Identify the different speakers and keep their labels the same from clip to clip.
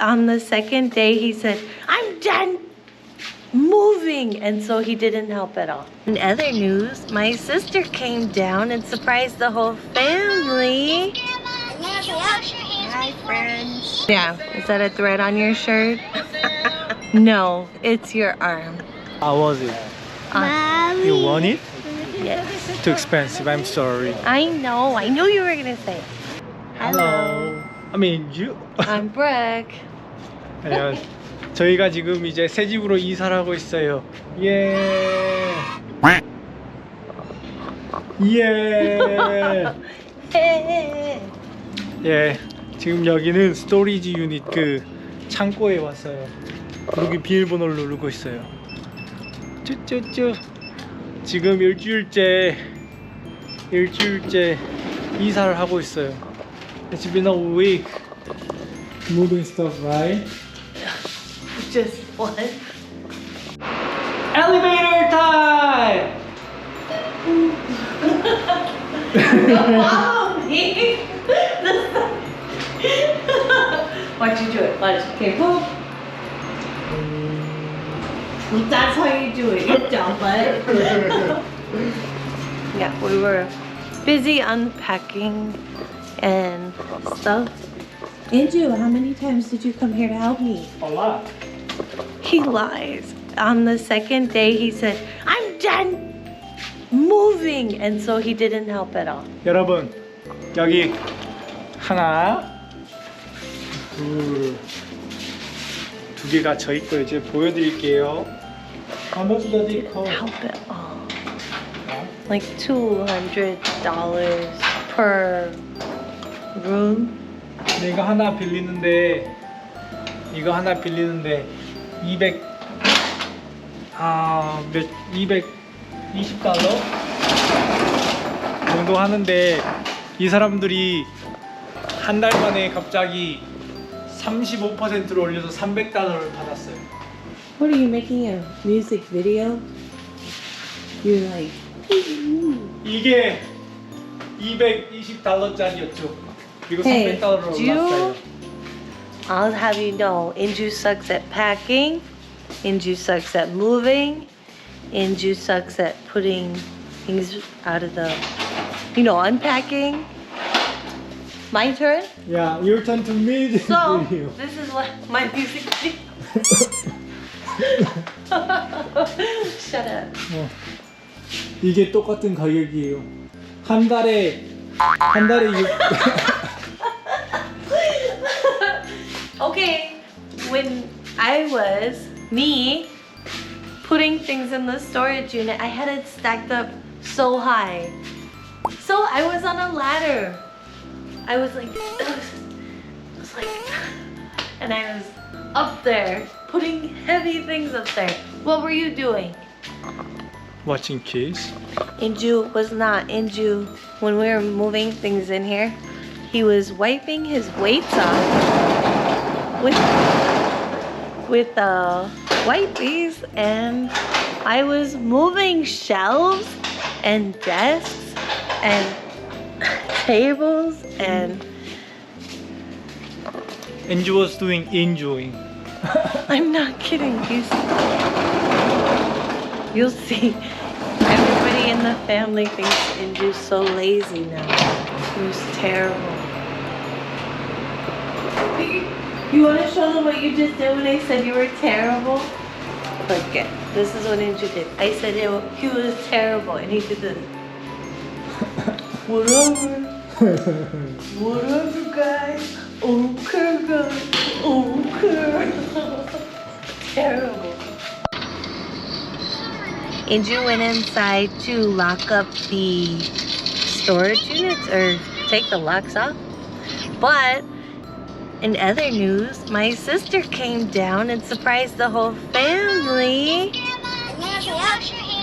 Speaker 1: On the second day, he said, I'm done moving. And so he didn't help at all. In other news, my sister came down and surprised the whole family.
Speaker 2: Hi, friends.
Speaker 1: Yeah, is that a thread on your shirt? no, it's your arm.
Speaker 3: How was it?
Speaker 1: Uh,
Speaker 3: You want it?
Speaker 1: yes.
Speaker 3: Too expensive. I'm sorry.
Speaker 1: I know. I knew you were going to say it.
Speaker 3: Hello. I mean you.
Speaker 1: I'm Brooke.
Speaker 3: 안녕. 저희가 지금 이제 새 집으로 이사를 하고 있어요. 예. 예. 예. 지금 여기는 스토리지 유닛 그 창고에 왔어요. 여기 비밀번호를 누르고 있어요. 쭈쭈쭈. 지금 일주일째 일주일째 이사를 하고 있어요. It's been a week moving stuff, right?
Speaker 1: Just one.
Speaker 3: Elevator time!
Speaker 1: Follow me. Watch you do it. Watch. Okay, move. That's how you do it. You jump, bud. yeah, we were busy unpacking and stuff. Inju, how many times did you come here to help me?
Speaker 3: A lot.
Speaker 1: He lies. On the second day, he said, I'm done moving. And so he didn't help at all.
Speaker 3: 여러분 여기 하나 둘 두 개가 저 있고요. 이제 보여드릴게요. How much does it cost?
Speaker 1: Help at all. Like $200 per room.
Speaker 3: 근데 이거 하나 빌리는데 이거 하나 빌리는데 200 아, 몇 220달러 정도 하는데 이 사람들이 한 달 만에 갑자기 35%를 올려서 300달러를 받았어요.
Speaker 1: What are you making a music video? You're like,
Speaker 3: 이게 220달러짜리였죠. 그리고
Speaker 1: Hey,
Speaker 3: 300달러로
Speaker 1: do you-
Speaker 3: 올랐어요.
Speaker 1: I'll have you know, Inju sucks at packing. Inju sucks at moving. Inju sucks at putting things out of the, you know, unpacking. My turn.
Speaker 3: Yeah, your turn to me.
Speaker 1: So this is what my music video. Shut up.
Speaker 3: 어. 이게 똑같은 가격이에요. 한 달에 한 달에 6
Speaker 1: when I was me putting things in the storage unit, I had it stacked up so high. So I was on a ladder. I was like, I was like, and I was up there putting heavy things up there. What were you doing?
Speaker 3: watching kids.
Speaker 1: Inju was not Inju when we were moving things in here. He was wiping his weights off with with uh, wipies, and I was moving shelves and desks and tables and
Speaker 3: Angie was doing enjoying.
Speaker 1: I'm not kidding. You see, you'll see. Everybody in the family thinks Inju's so lazy now. He was terrible. You want to show them what you just did when I said you were terrible? Look it. This is what Inju did. I said it, he was terrible, and he did this. Whatever. Whatever, guys. Okay, guys. Okay. Terrible. Andrew went inside to lock up the storage units or take the locks off. But in other news, my sister came down and surprised the whole family.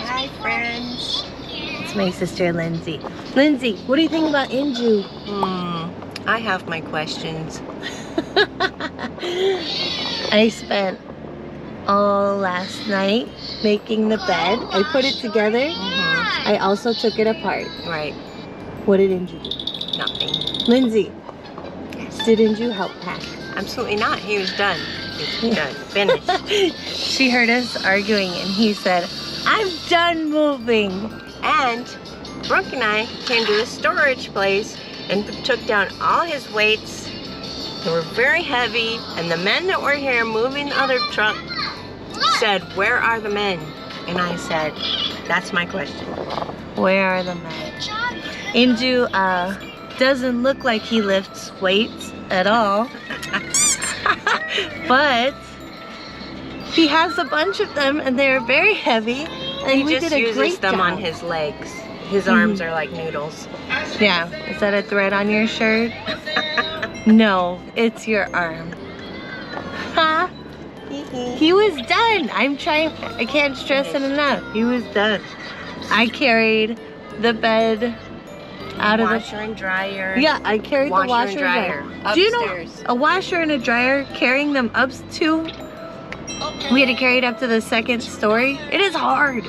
Speaker 2: Hi, friends.
Speaker 1: It's my sister Lindsay. Lindsay, what do you think about Inju?
Speaker 2: Hmm. I have my questions.
Speaker 1: I spent all last night making the bed. I put it together.
Speaker 2: Mm-hmm.
Speaker 1: I also took it apart.
Speaker 2: Right.
Speaker 1: What did Inju do?
Speaker 2: Nothing.
Speaker 1: Lindsay, did Inju help pack?
Speaker 2: Absolutely not. He was done. He was done. Finished.
Speaker 1: she heard us arguing and he said, I'm done moving.
Speaker 2: And Brooke and I came to the storage place and took down all his weights. They were very heavy, and the men that were here moving the other truck said, Where are the men? And I said, That's my question.
Speaker 1: Where are the men? Inju uh, doesn't look like he lifts weights at all. but he has a bunch of them and they're very heavy. And
Speaker 2: He
Speaker 1: we
Speaker 2: just
Speaker 1: did a
Speaker 2: uses them on his legs. His arms are like noodles.
Speaker 1: Yeah. Is that a thread on your shirt? no, it's your arm. Ha! He was done. I'm trying. I can't stress it enough. He was done. I carried the bed out of the.
Speaker 2: washer and dryer.
Speaker 1: Yeah, I carried
Speaker 2: washer
Speaker 1: the washer
Speaker 2: and dryer.
Speaker 1: Do you know a washer and a dryer carrying them up to? We had to carry it up to the second story. It is hard.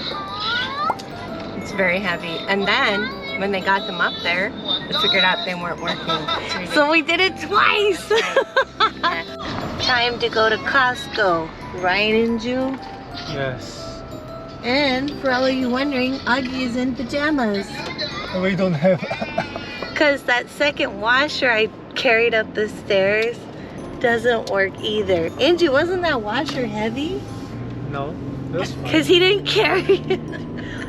Speaker 2: It's very heavy. And then when they got them up there, they figured out they weren't working.
Speaker 1: So we did it twice. Time to go to Costco, right, in June?
Speaker 3: Yes.
Speaker 1: And for all of you wondering, Augie is in pajamas.
Speaker 3: We don't have.
Speaker 1: Because that second washer I carried up the stairs doesn't work either. Angie, wasn't that washer heavy?
Speaker 3: No. That's fine.
Speaker 1: Because he didn't carry it.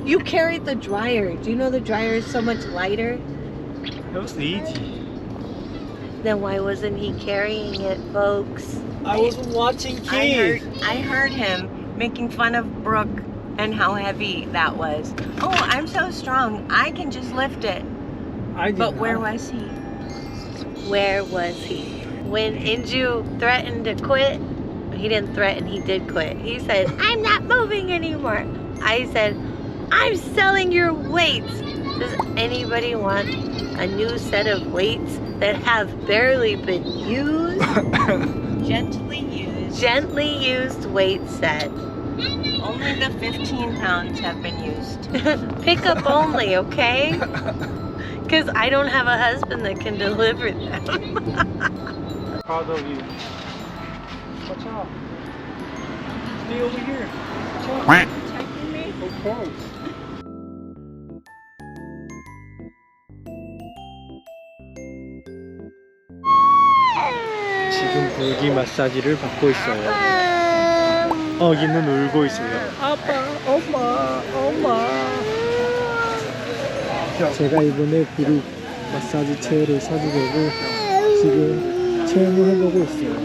Speaker 1: You carried the dryer. Do you know the dryer is so much lighter?
Speaker 3: That was easy.
Speaker 1: Then why wasn't he carrying it, folks?
Speaker 3: I was watching
Speaker 2: I heard, I heard him making fun of Brooke and how heavy that was. Oh, I'm so strong. I can just lift it.
Speaker 3: I
Speaker 2: But where was he?
Speaker 1: Where was he? When Inju threatened to quit, he didn't threaten, he did quit. He said, I'm not moving anymore. I said, I'm selling your weights. Does anybody want a new set of weights that have barely been used?
Speaker 2: Gently used.
Speaker 1: Gently used weight set.
Speaker 2: Only the 15 pounds have been used.
Speaker 1: Pick up only, okay? Because I don't have a husband that can deliver them.
Speaker 3: Proud of you. Watch out. Stay over here. Watch out.
Speaker 2: Protecting me?
Speaker 3: Of course. 지금 불기 마사지를 받고 있어요. 어기는 울고 있어요. 아빠, 엄마, 엄마. 제가 이번에 부르 마사지 체어를 사주려고 지금 체험을 해보고 있어요.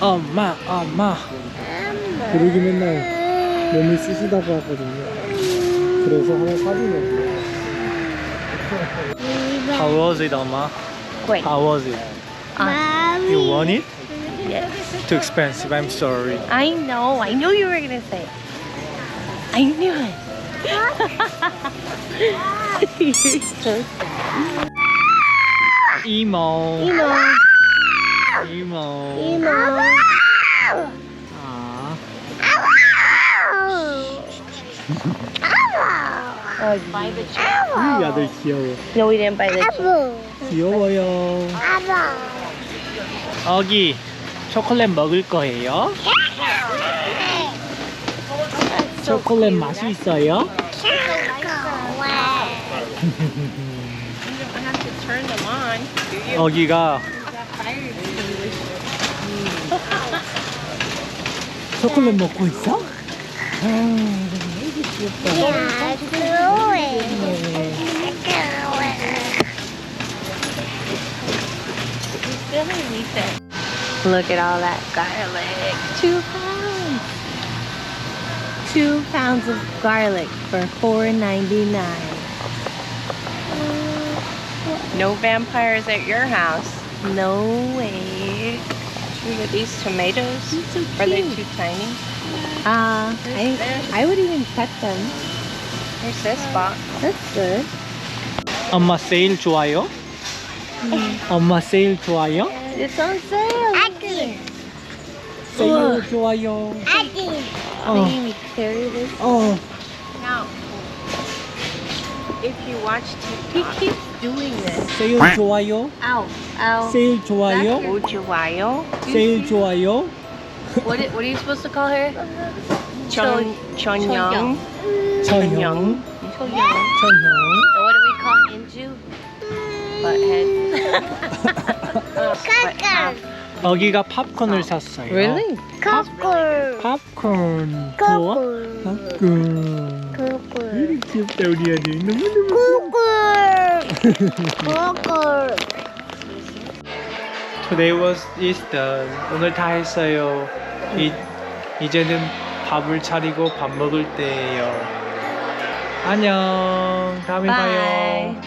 Speaker 3: 엄마, 엄마. 부르기 맨날 몸이 쑤시다고 하거든요. 그래서 하나 사주려고. How was it, 엄마?
Speaker 1: Great.
Speaker 3: How was it?
Speaker 1: Awesome.
Speaker 3: You want it?
Speaker 1: Yes.
Speaker 3: too expensive. I'm sorry.
Speaker 1: I know. I knew you were gonna say. I knew it.
Speaker 3: Emo.
Speaker 1: Emo.
Speaker 3: Emo.
Speaker 1: Emo. Oh, buy the
Speaker 3: chihuahua.
Speaker 1: No, we didn't buy the
Speaker 3: chihuahua. Chihuahua. Augie. 초콜릿 먹을 거예요? 초콜릿 맛이 있어요?
Speaker 2: 여기가 초콜릿 먹고
Speaker 3: 있어? 아, 애기 귀엽다. 야, 그거에. 아까워.
Speaker 1: Look at all that garlic. Two pounds. Two pounds of garlic for $4.99.
Speaker 2: No vampires at your house.
Speaker 1: No way.
Speaker 2: Look at these tomatoes.
Speaker 1: so
Speaker 2: Are they
Speaker 1: cute.
Speaker 2: too tiny?
Speaker 1: Uh, I, I would even cut them.
Speaker 2: Here's this box.
Speaker 1: That's good.
Speaker 3: 엄마 세일 좋아요? 엄마 세일 좋아요?
Speaker 1: It's on sale.
Speaker 3: 세일 좋아요. 어,
Speaker 1: Making me carry this.
Speaker 3: 어.
Speaker 2: Now, if you watch
Speaker 1: He
Speaker 2: TikTok,
Speaker 1: keeps doing this?
Speaker 3: 세일 좋아요.
Speaker 1: Ow, ow.
Speaker 3: 세일 좋아요.
Speaker 2: 오 좋아요.
Speaker 3: 세일 좋아요.
Speaker 1: What, i- what are you supposed to call her?
Speaker 2: 전 전영.
Speaker 3: 전형.
Speaker 2: 전영.
Speaker 1: Choyoung.
Speaker 3: 전형.
Speaker 1: And what do we call Inju?
Speaker 2: Butthead.
Speaker 3: 여기가 팝콘을 샀어요.
Speaker 4: 거꾸로
Speaker 3: 팝콘. 좋아?
Speaker 4: 거꾸로
Speaker 3: 팝콘. 이리 귀엽다 우리 아들. 너무너무.
Speaker 4: 거꾸로 거꾸로
Speaker 3: Today was Easter. 오늘 다 했어요. 이, 이제는 밥을 차리고 밥 먹을 때예요. 안녕. 다음에
Speaker 1: Bye.
Speaker 3: 봐요.